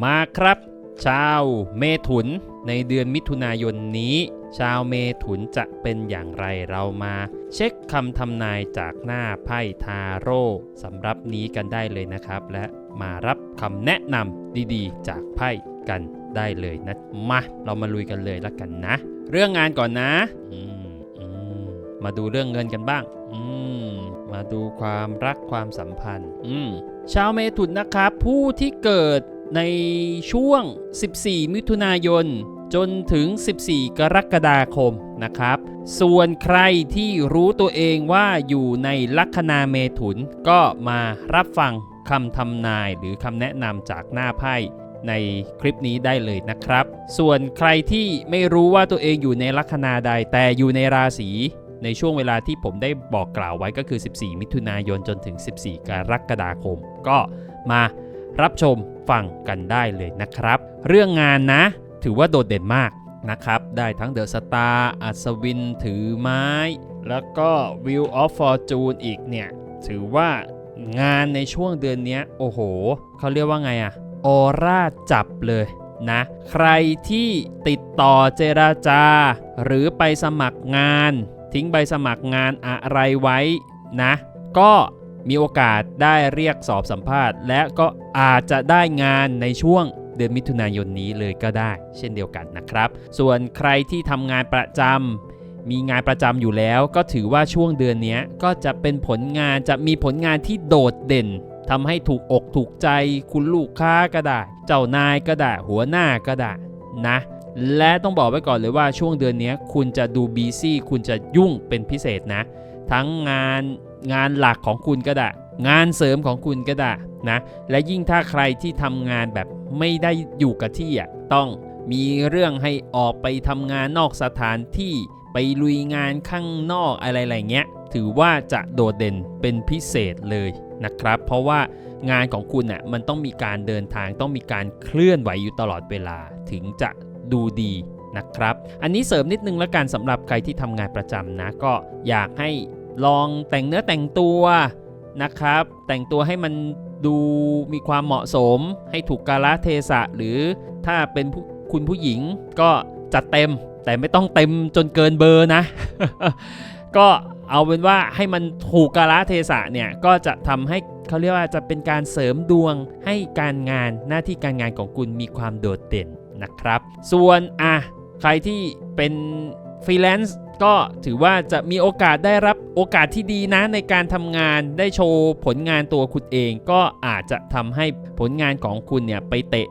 มาครับ ชาวเมถุนในเดือนมิถุนายนนี้ ชาวเมถุนจะเป็นอย่างไรเรามา เช็คคำทำนายจากหน้าไพ่ทาโร่สำหรับนี้กันได้เลยนะครับ และมารับคำแนะนำดีๆ จากไพ่กันได้เลยนะมาเรามาลุยกันเลยล้วกันนะ เรื่องงานก่อนนะมมมาดูเรื่องเงินกันบ้างมมาดูความรักความสัมพันธ์ชาวเมถุนนะครับ ผู้ที่เกิด ในช่วง 14 มิถุนายน จนถึง 14 กรกฎาคมนะครับ ส่วนใครที่รู้ตัวเองว่าอยู่ในลัคนาเมถุน ก็มารับฟังคำทำนายหรือคำแนะนำจากหน้าไพ่ในคลิปนี้ได้เลยนะครับ ส่วนใครที่ไม่รู้ว่าตัวเองอยู่ในลัคนาใดแต่อยู่ในราศีในช่วงเวลาที่ผมได้บอกกล่าวไว้ก็คือ 14 มิถุนายนจนถึง 14 กรกฎาคม ก็มา รับชมฟังกันได้เลยนะครับ เรื่องงานนะ ถือว่าโดดเด่นมากนะครับ ได้ทั้งเดอะสตาร์อัศวินถือไม้ แล้วก็ Wheel of Fortune อีกเนี่ย ถือว่างานในช่วงเดือนนี้โอ้โห เขาเรียกว่าไงอะออร่าจับเลยนะ ใครที่ติดต่อเจราจา หรือไปสมัครงาน ทิ้งใบสมัครงานอะไรไว้นะ ก็ มีโอกาสได้เรียกสอบสัมภาษณ์ และก็อาจจะได้งานในช่วงเดือนมิถุนายนนี้เลยก็ได้ เช่นเดียวกันนะครับ ส่วนใครที่ทำงานประจำมีงานประจำอยู่แล้ว ก็ถือว่าช่วงเดือนนี้ก็จะเป็นผลงานจะมีผลงานที่โดดเด่นทำให้ถูกอกถูกใจคุณลูกค้าก็ได้ เจ้านายก็ได้ หัวหน้าก็ได้นะ และต้องบอกไว้ก่อนเลยว่าช่วงเดือนนี้คุณจะดูบีซี่คุณจะยุ่งเป็นพิเศษนะ ทั้งงานงานหลักของคุณก็ได้ งานเสริมของคุณก็ได้นะและยิ่งถ้าใครที่ทำงานแบบไม่ได้อยู่กับที่อะต้องมีเรื่องให้ออกไปทำงานนอกสถานที่ไปลุยงานข้างนอกอะไรๆเงี้ย ถือว่าจะโดดเด่นเป็นพิเศษเลยนะครับ เพราะว่างานของคุณอะมันต้องมีการเดินทางต้องมีการเคลื่อนไหวอยู่ตลอดเวลาถึงจะดูดี นะครับ อันนี้เสริมนิดนึงแล้วกันสำหรับใครที่ทำงานประจำนะ ก็อยากให้ลองแต่งเนื้อแต่งตัวนะครับ แต่งตัวให้มันดูมีความเหมาะสม ให้ถูกกาลเทศะ หรือถ้าเป็นคุณผู้หญิงก็จัดเต็มแต่ไม่ต้องเต็มจนเกินเบอร์นะ ก็เอาเป็นว่าให้มันถูกกาลเทศะเนี่ย ก็จะทำให้เขาเรียกว่าจะเป็นการเสริมดวงให้การงานหน้าที่การงานของคุณมีความโดดเด่นนะครับ ส่วนอะ ใครที่เป็นฟรีแลนซ์ก็ถือว่าจะมีโอกาสได้รับโอกาสที่ดีนะในการทำงานได้โชว์ผลงานตัวคุณเอง ก็อาจจะทำให้ผลงานของคุณเนี่ยไปเตะ